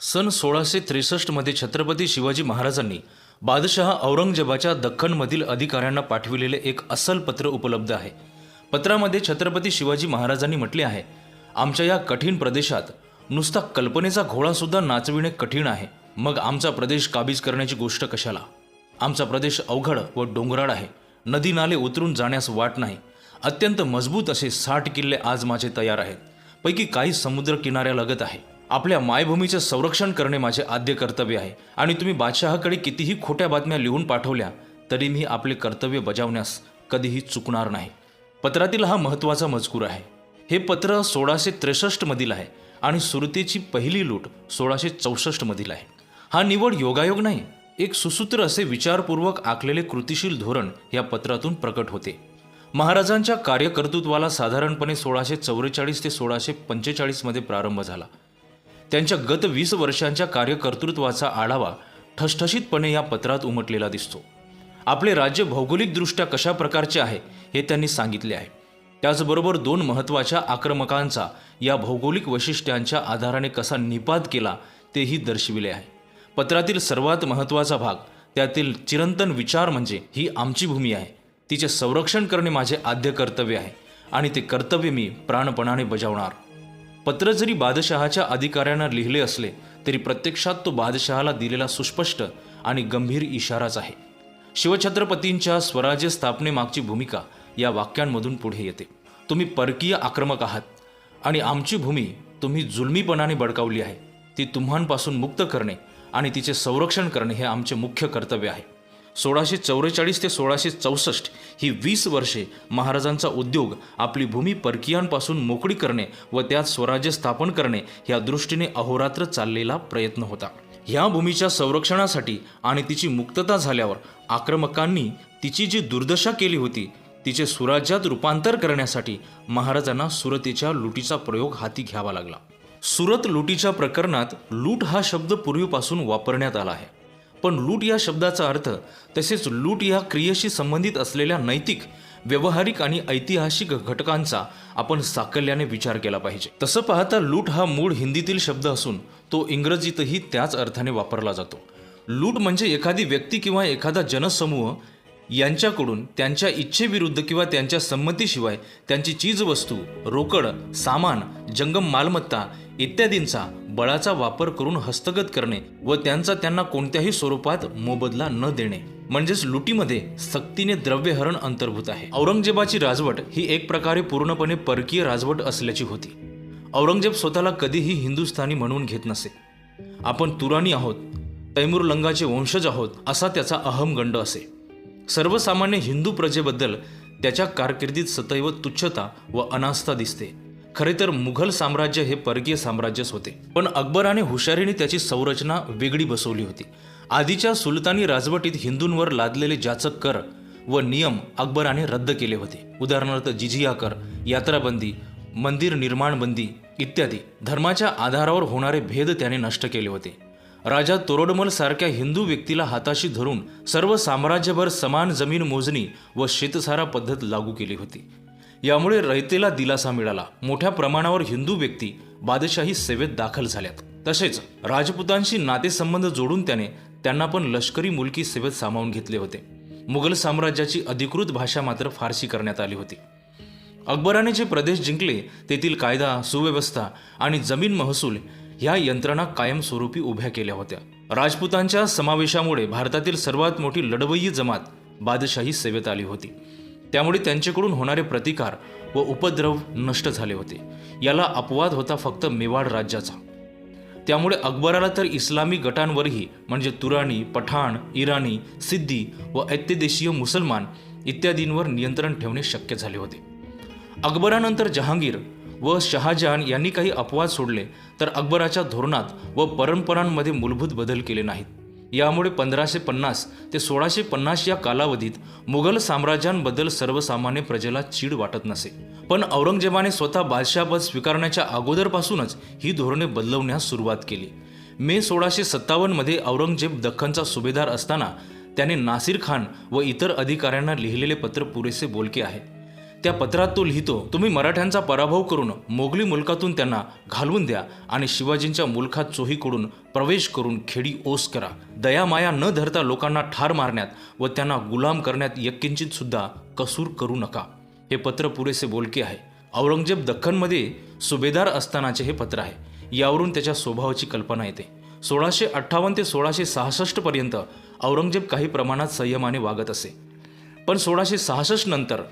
सन सोळाशे त्रेसष्टमध्ये छत्रपती शिवाजी महाराजांनी बादशहा औरंगजेबाच्या दख्खनमधील अधिकाऱ्यांना पाठविलेले एक अस्सल पत्र उपलब्ध आहे. पत्रामध्ये छत्रपती शिवाजी महाराजांनी म्हटले आहे आमच्या या कठीण प्रदेशात नुसता कल्पनेचा घोळासुद्धा नाचविणे कठीण आहे. मग आमचा प्रदेश काबीज करण्याची गोष्ट कशाला? आमचा प्रदेश अवघड व डोंगराळ आहे. नदी नाले उतरून जाण्यास वाट नाही. अत्यंत मजबूत असे साठ किल्ले आज माझे तयार आहेत. पैकी काही समुद्र किनाऱ्यालगत आहे. आपल्या मायभूमीचे संरक्षण करणे माझे आद्य कर्तव्य आहे. आणि तुम्ही बादशहाकडे कितीही खोट्या बातम्या लिहून पाठवल्या तरी मी आपले कर्तव्य बजावण्यास कधीही चुकणार नाही. पत्रातील हा महत्त्वाचा मजकूर आहे. हे पत्र सोळाशे त्रेसष्टमधील आहे आणि सुरतेची पहिली लूट सोळाशे चौसष्टमधील आहे. हा निवड योगायोग नाही एक सुसूत्र असे विचारपूर्वक आखलेले कृतिशील धोरण या पत्रातून प्रकट होते. महाराजांच्या कार्यकर्तृत्वाला साधारणपणे सोळाशे चौवेचाळीस ते सोळाशे पंचेचाळीसमध्ये प्रारंभ झाला. त्यांच्या गत वीस वर्षांच्या कार्यकर्तृत्वाचा आढावा ठसठशीतपणे या पत्रात उमटलेला दिसतो. आपले राज्य भौगोलिकदृष्ट्या कशा प्रकारचे आहे हे त्यांनी सांगितले आहे. त्याचबरोबर दोन महत्त्वाच्या आक्रमकांचा या भौगोलिक वैशिष्ट्यांच्या आधाराने कसा निपात केला तेही दर्शविले आहे. पत्रातील सर्वात महत्त्वाचा भाग त्यातील चिरंतन विचार म्हणजे ही आमची भूमी आहे. तिचे संरक्षण करणे माझे आद्य कर्तव्य आहे आणि ते कर्तव्य मी प्राणपणाने बजावणार. पत्र जरी बादशहाच्या अधिकाऱ्यांना लिहिले असले तरी प्रत्यक्षात तो बादशहाला दिलेला सुस्पष्ट आणि गंभीर इशाराच आहे. शिवछत्रपतींच्या स्वराज्य स्थापनेमागची भूमिका या वाक्यांमधून पुढे येते. तुम्ही परकीय आक्रमक आहात आणि आमची भूमी तुम्ही जुलमीपणाने बडकावली आहे. ती तुम्हांपासून मुक्त करणे आणि तिचे संरक्षण करणे हे आमचे मुख्य कर्तव्य आहे. सोळाशे चौवेचाळीस ते सोळाशे चौसष्ट ही वीस वर्षे महाराजांचा उद्योग आपली भूमी परकीयांपासून मोकळी करणे व त्यात स्वराज्य स्थापन करणे या दृष्टीने अहोरात्र चाललेला प्रयत्न होता. ह्या भूमीच्या संरक्षणासाठी आणि तिची मुक्तता झाल्यावर आक्रमकांनी तिची जी दुर्दशा केली होती तिचे सुराज्यात रूपांतर करण्यासाठी महाराजांना सुरतेच्या लुटीचा प्रयोग हाती घ्यावा लागला. सुरत लुटीच्या प्रकरणात लूट हा शब्द पूर्वीपासून वापरण्यात आला आहे. पण लूट या शब्दाचा अर्थ तसेच लूट या क्रियेशी संबंधित असलेल्या नैतिक व्यवहारिक आणि ऐतिहासिक घटकांचा आपण साकल्याने विचार केला पाहिजे. तसं पाहता लूट हा मूळ हिंदीतील शब्द असून तो इंग्रजीतही त्याच अर्थाने वापरला जातो. लूट म्हणजे एखादी व्यक्ती किंवा एखादा जनसमूह यांच्याकडून त्यांच्या इच्छेविरुद्ध किंवा त्यांच्या संमतीशिवाय त्यांची चीजवस्तू रोकड सामान जंगम मालमत्ता इत्यादींचा बळाचा वापर करून हस्तगत करणे व त्यांचा त्यांना कोणत्याही स्वरूपात मोबदला न देणे. म्हणजेच लुटीमध्ये सक्तीने द्रव्यहरण अंतर्भूत आहे. औरंगजेबाची राजवट ही एक प्रकारे पूर्णपणे परकीय राजवट असल्याची होती. औरंगजेब स्वतःला कधीही हिंदुस्थानी म्हणून घेत नसे. आपण तुराणी आहोत तैमूर लंगाचे वंशज आहोत असा त्याचा अहमगंड असे. सर्वसामान्य हिंदू प्रजेबद्दल त्याच्या कारकिर्दीत सदैव तुच्छता व अनास्था दिसते. खरे तर मुघल साम्राज्य हे परकीय साम्राज्यच होते. पण अकबराने हुशारीने त्याची संरचना वेगळी बसवली होती. आधीच्या सुलतानी राजवटीत हिंदूंवर लादलेले जाचक कर व नियम अकबराने रद्द केले होते. उदाहरणार्थ जिजिया कर यात्राबंदी मंदिर निर्माण बंदी इत्यादी धर्माच्या आधारावर होणारे भेद त्याने नष्ट केले होते. राजा तोरडमल सारख्या हिंदू व्यक्तीला हाताशी धरून सर्व साम्राज्यभर समान जमीन मोजणी व शेतसारा पद्धत लागू केली होती. यामुळे रयतेला दिलासा मिळाला. मोठ्या प्रमाणावर हिंदू व्यक्ती बादशाही सेवेत दाखल झाल्यात. तसेच राजपुतांशी नातेसंबंध जोडून त्याने त्यांना पण लष्करी मुलकी सेवेत सामावून घेतले होते. मुघल साम्राज्याची अधिकृत भाषा मात्र फारशी करण्यात आली होती. अकबराने जे प्रदेश जिंकले तेथील कायदा सुव्यवस्था आणि जमीन महसूल ह्या यंत्रणा कायमस्वरूपी उभ्या केल्या होत्या. राजपूतांच्या समावेशामुळे भारतातील सर्वात मोठी लढवय्यी जमात बादशाही सेवेत आली होती. त्यामुळे त्यांच्याकडून होणारे प्रतिकार व उपद्रव नष्ट झाले होते. याला अपवाद होता फक्त मेवाड राज्याचा. त्यामुळे अकबराला तर इस्लामी गटांवरही म्हणजे तुराणी पठाण इराणी सिद्धी व ऐत्यदेशीय मुसलमान इत्यादींवर नियंत्रण ठेवणे शक्य झाले होते. अकबरानंतर जहांगीर व शहाजहान यांनी काही अपवाद सोडले तर अकबराच्या धोरणात व परंपरांमध्ये मूलभूत बदल केले नाहीत. यामुळे पंधराशे पन्नास ते सोळाशे पन्नास या कालावधीत मुघल साम्राज्यांबद्दल सर्वसामान्य प्रजेला चीड वाटत नसे. पण औरंगजेबाने स्वतः बादशाहपद स्वीकारण्याच्या अगोदरपासूनच ही धोरणे बदलवण्यास सुरुवात केली. मे सोळाशे सत्तावन्नमध्ये औरंगजेब दख्खनचा सुभेदार असताना त्याने नासिर खान व इतर अधिकाऱ्यांना लिहिलेले पत्र पुरेसे बोलके आहे. त्या पत्रात तो लिहितो तुम्ही मराठ्यांचा पराभव करून मोगली मुलकातून त्यांना घालवून द्या आणि शिवाजींच्या मुलखात चोहीकडून प्रवेश करून खेडी ओस करा. दयामाया न धरता लोकांना ठार मारण्यात व त्यांना गुलाम करण्यात यक्किंचित सुद्धा कसूर करू नका. हे पत्र पुरेसे बोलके आहे. औरंगजेब दख्खनमध्ये सुभेदार असतानाचे हे पत्र आहे. यावरून त्याच्या स्वभावाची कल्पना येते. सोळाशे अठ्ठावन्न ते सोळाशे सहासष्ट पर्यंत औरंगजेब काही प्रमाणात संयमाने वागत असे. पण सोळाशे सहासष्ट नंतर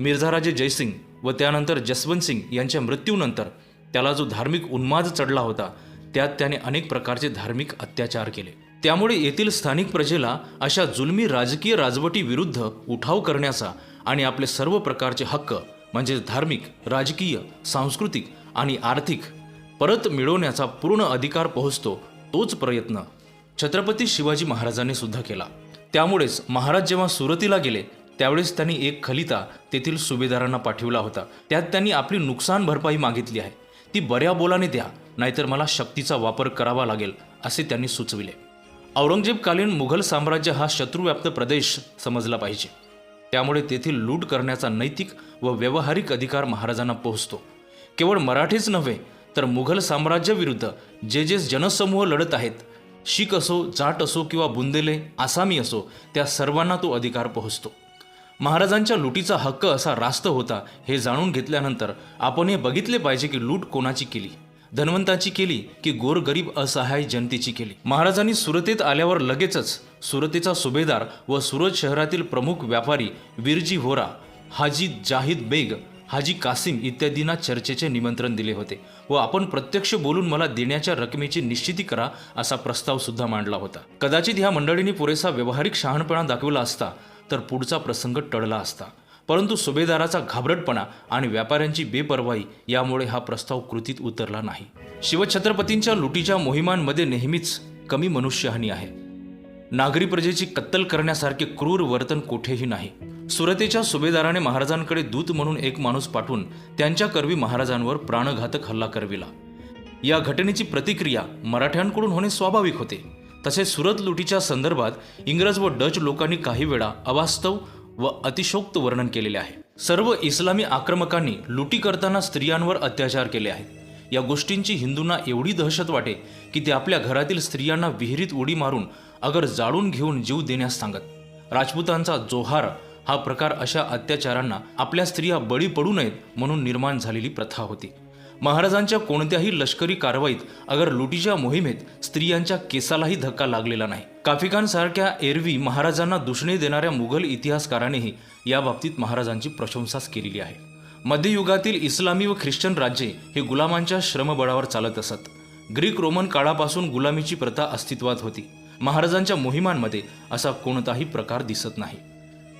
मिर्झाराजे जयसिंग व त्यानंतर जसवंत सिंग यांच्या मृत्यूनंतर त्याला जो धार्मिक उन्माद चढला होता त्यात त्याने अनेक प्रकारचे धार्मिक अत्याचार केले. त्यामुळे येथील स्थानिक प्रजेला अशा जुलमी राजकीय राजवटीविरुद्ध उठाव करण्याचा आणि आपले सर्व प्रकारचे हक्क म्हणजे धार्मिक राजकीय सांस्कृतिक आणि आर्थिक परत मिळवण्याचा पूर्ण अधिकार पोहोचतो तोच प्रयत्न छत्रपती शिवाजी महाराजांनी सुद्धा केला. त्यामुळेच महाराज जेव्हा सुरतीला गेले त्यावेळेस त्यांनी एक खलिता तेथील सुभेदारांना पाठविला होता. त्यात त्यांनी आपली नुकसान भरपाई मागितली आहे. ती बऱ्या बोलाने द्या नाहीतर मला शक्तीचा वापर करावा लागेल असे त्यांनी सुचविले. औरंगजेबकालीन मुघल साम्राज्य हा शत्रुव्याप्त प्रदेश समजला पाहिजे. त्यामुळे तेथील लूट करण्याचा नैतिक व व्यावहारिक अधिकार महाराजांना पोहोचतो. केवळ मराठीच नव्हे तर मुघल साम्राज्याविरुद्ध जे जे जनसमूह लढत आहेत शीख असो जाट असो किंवा बुंदेले आसामी असो त्या सर्वांना तो अधिकार पोहोचतो. महाराजांच्या लुटीचा हक्क असा रास्त होता हे जाणून घेतल्यानंतर आपण हे बघितले पाहिजे की लूट कोणाची केली? धनवंताची केली की गोरगरीब असहाय जनतेची केली? महाराजांनी सुरतेत आल्यावर लगेचच सुरतेचा सुभेदार व सुरत शहरातील प्रमुख व्यापारी विरजी होरा हाजी जाहिद बेग हाजी कासिम इत्यादींना चर्चेचे निमंत्रण दिले होते व आपण प्रत्यक्ष बोलून मला देण्याच्या रकमेची निश्चिती करा असा प्रस्ताव सुद्धा मांडला होता. कदाचित ह्या मंडळींनी पुरेसा व्यावहारिक शहाणपणा दाखविला असता तर पुढचा प्रसंग टळला असता. परंतु सुभेदाराचा घाबरटपणा आणि व्यापाऱ्यांची बेपर्वाई यामुळे हा प्रस्ताव कृतीत उतरला नाही. शिवछत्रपतींच्या लुटीच्या मोहिमांमध्ये नेहमीच कमी मनुष्यहानी आहे. नागरी प्रजेची कत्तल करण्यासारखे क्रूर वर्तन कुठेही नाही. सुरतेच्या सुभेदाराने महाराजांकडे दूत म्हणून एक माणूस पाठवून त्यांच्या करवी महाराजांवर प्राणघातक हल्ला करविला. या घटनेची प्रतिक्रिया मराठ्यांकडून होणे स्वाभाविक होते. तसेच सुरत लुटीच्या संदर्भात इंग्रज व डच लोकांनी काही वेळा अवास्तव व अतिशोक्त वर्णन केलेले आहे. सर्व इस्लामी आक्रमकांनी लुटी करताना स्त्रियांवर अत्याचार केले आहेत. या गोष्टींची हिंदूंना एवढी दहशत वाटे की ते आपल्या घरातील स्त्रियांना विहिरीत उडी मारून अगर जाळून घेऊन जीव देण्यास सांगत. राजपूतांचा जोहार हा प्रकार अशा अत्याचारांना आपल्या स्त्रिया बळी पडू नयेत म्हणून निर्माण झालेली प्रथा होती. महाराजांच्या कोणत्याही लष्करी कारवाईत अगर लुटीच्या मोहिमेत स्त्रियांच्या केसालाही धक्का लागलेला नाही. काफिकांसारख्या एरवी महाराजांना दुषणे देणाऱ्या मुघल इतिहासकारानेही या बाबतीत महाराजांची प्रशंसाच केलेली आहे. मध्ययुगातील इस्लामी व ख्रिश्चन राज्ये हे गुलामांच्या श्रमबळावर चालत असत. ग्रीक रोमन काळापासून गुलामीची प्रथा अस्तित्वात होती. महाराजांच्या मोहिमांमध्ये असा कोणताही प्रकार दिसत नाही.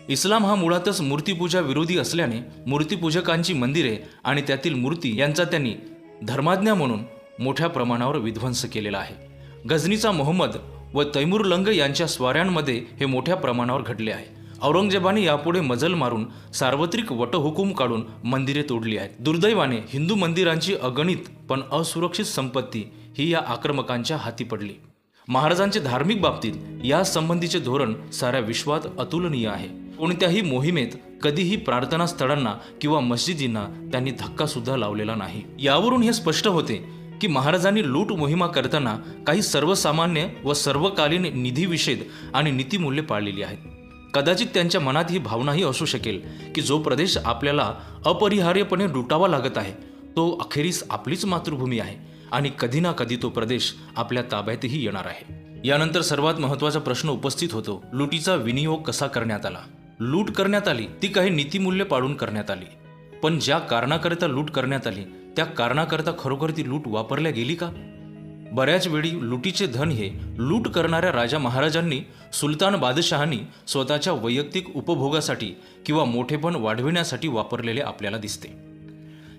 इस्लाम हा मुळातच मूर्तीपूजा विरोधी असल्याने मूर्तीपूजकांची मंदिरे आणि त्यातील मूर्ती यांचा त्यांनी धर्माज्ञा म्हणून मोठ्या प्रमाणावर विध्वंस केलेला आहे. गझनीचा मोहम्मद व तैमूरलंग यांच्या स्वाऱ्यांमध्ये हे मोठ्या प्रमाणावर घडले आहे. औरंगजेबाने यापुढे मजल मारून सार्वत्रिक वटहुकूम काढून मंदिरे तोडली आहेत. दुर्दैवाने हिंदू मंदिरांची अगणित पण असुरक्षित संपत्ती ही या आक्रमकांच्या हाती पडली. महाराजांचे धार्मिक बाबतीत या संबंधीचे धोरण साऱ्या विश्वात अतुलनीय आहे. कोणत्याही मोहिमेत कधीही प्रार्थना स्थळांना किंवा मस्जिदींना त्यांनी धक्का सुद्धा लावलेला नाही. यावरून हे स्पष्ट होते की महाराजांनी लूट मोहिमा करताना काही सर्वसामान्य व सर्वकालीन निधीविषेद आणि नीतिमूल्ये पाळलेली आहेत. कदाचित त्यांच्या मनात ही भावनाही असू शकेल की जो प्रदेश आपल्याला अपरिहार्यपणे लुटावा लागत आहे तो अखेरीस आपलीच मातृभूमी आहे आणि कधी ना कधी तो प्रदेश आपल्या ताब्यातही येणार आहे. यानंतर सर्वात महत्त्वाचा प्रश्न उपस्थित होतो लुटीचा विनियोग कसा करण्यात आला? लूट करण्यात आली ती काही नीतिमूल्य पाळून करण्यात आली. पण ज्या कारणाकरिता लूट करण्यात आली त्या कारणाकरिता खरोखर ती लूट वापरल्या गेली का? बऱ्याच वेळी लुटीचे धन हे लूट करणाऱ्या राजा महाराजांनी सुलतान बादशहांनी स्वतःच्या वैयक्तिक उपभोगासाठी किंवा मोठेपण वाढविण्यासाठी वापरलेले आपल्याला दिसते.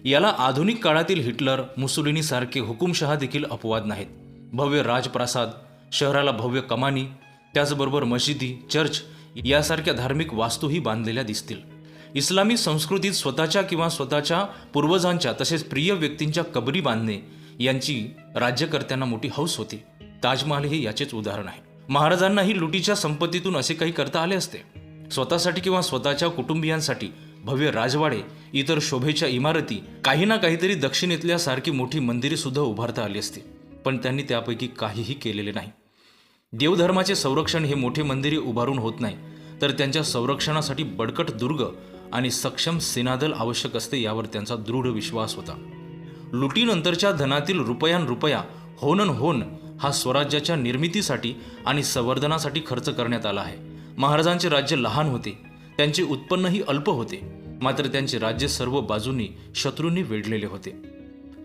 याला आधुनिक काळातील हिटलर मुसुलिनीसारखे हुकुमशहा देखील अपवाद नाहीत. भव्य राजप्रासाद शहराला भव्य कमानी त्याचबरोबर मशिदी चर्च यासारख्या धार्मिक वास्तूही बांधलेल्या दिसतील. इस्लामी संस्कृतीत स्वतःच्या किंवा स्वतःच्या पूर्वजांच्या तसेच प्रिय व्यक्तींच्या कबरी बांधणे यांची राज्यकर्त्यांना मोठी हौस होती. ताजमहाल हे याचेच उदाहरण आहे. महाराजांनाही लुटीच्या संपत्तीतून असे काही करता आले असते? स्वतःसाठी किंवा स्वतःच्या कुटुंबियांसाठी भव्य राजवाडे इतर शोभेच्या इमारती काही ना काहीतरी दक्षिणेतल्या सारखी मोठी मंदिरे सुद्धा उभारता आली असती. पण त्यांनी त्यापैकी काहीही केलेले नाही. देवधर्माचे संरक्षण हे मोठे मंदिरे उभारून होत नाही तर त्यांच्या संरक्षणासाठी बडकट दुर्ग आणि सक्षम सेनादल आवश्यक असते यावर त्यांचा दृढ विश्वास होता. लुटीनंतरच्या धनातील रुपयान रुपया होनन होन हा स्वराज्याच्या निर्मितीसाठी आणि संवर्धनासाठी खर्च करण्यात आला आहे. महाराजांचे राज्य लहान होते त्यांचे उत्पन्नही अल्प होते मात्र त्यांचे राज्य सर्व बाजूंनी शत्रूंनी वेढलेले होते.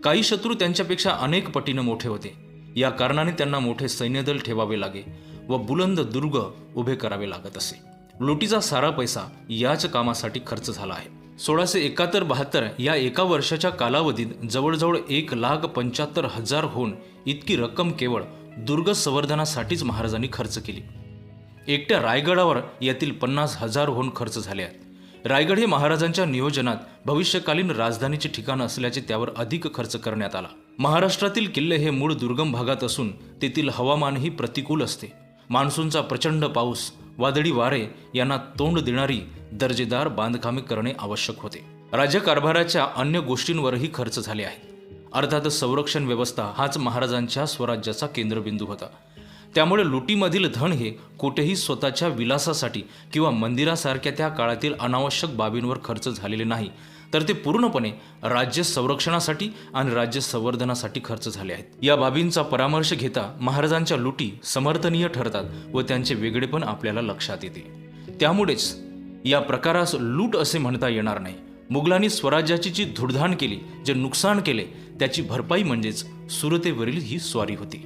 काही शत्रू त्यांच्यापेक्षा अनेक पटीनं मोठे होते. या कारणाने त्यांना मोठे सैन्यदल ठेवावे लागे व बुलंद दुर्ग उभे करावे लागत असे. लुटीचा सारा पैसा याच कामासाठी खर्च झाला आहे. सोळाशे एकाहत्तर बहात्तर या एका वर्षाच्या कालावधीत जवळजवळ एक लाख पंच्याहत्तर हजार होऊन इतकी रक्कम केवळ दुर्ग संवर्धनासाठीच महाराजांनी खर्च केली. एकट्या रायगडावर यातील पन्नास हजार होऊन खर्च झाले आहेत. रायगड हे महाराजांच्या नियोजनात भविष्यकालीन राजधानीचे ठिकाण असल्याचे त्यावर अधिक खर्च करण्यात आला. महाराष्ट्रातील किल्ले हे मूळ दुर्गम भागात असून तेथील हवामानही प्रतिकूल असते. मान्सूनचा प्रचंड पाऊस वादळी वारे यांना तोंड देणारी दर्जेदार बांधकामे करणे आवश्यक होते. राज्यकारभाराच्या अन्य गोष्टींवरही खर्च झाले आहेत. अर्थातच संरक्षण व्यवस्था हाच महाराजांच्या स्वराज्याचा केंद्रबिंदू होता. त्यामुळे लुटीमधील धन हे कुठेही स्वतःच्या विलासासाठी किंवा मंदिरासारख्या त्या काळातील अनावश्यक बाबींवर खर्च झालेले नाही. तर ते पूर्णपणे राज्य संरक्षणासाठी आणि राज्य संवर्धनासाठी खर्च झाले आहेत. या बाबींचा परामर्श घेता महाराजांच्या लुटी समर्थनीय ठरतात व त्यांचे वेगळेपण आपल्याला लक्षात येते. त्यामुळेच या प्रकारास लूट असे म्हणता येणार नाही. मुघलांनी स्वराज्याची जी धुडधाण केली जे नुकसान केले त्याची भरपाई म्हणजेच सुरतेवरील ही स्वारी होती.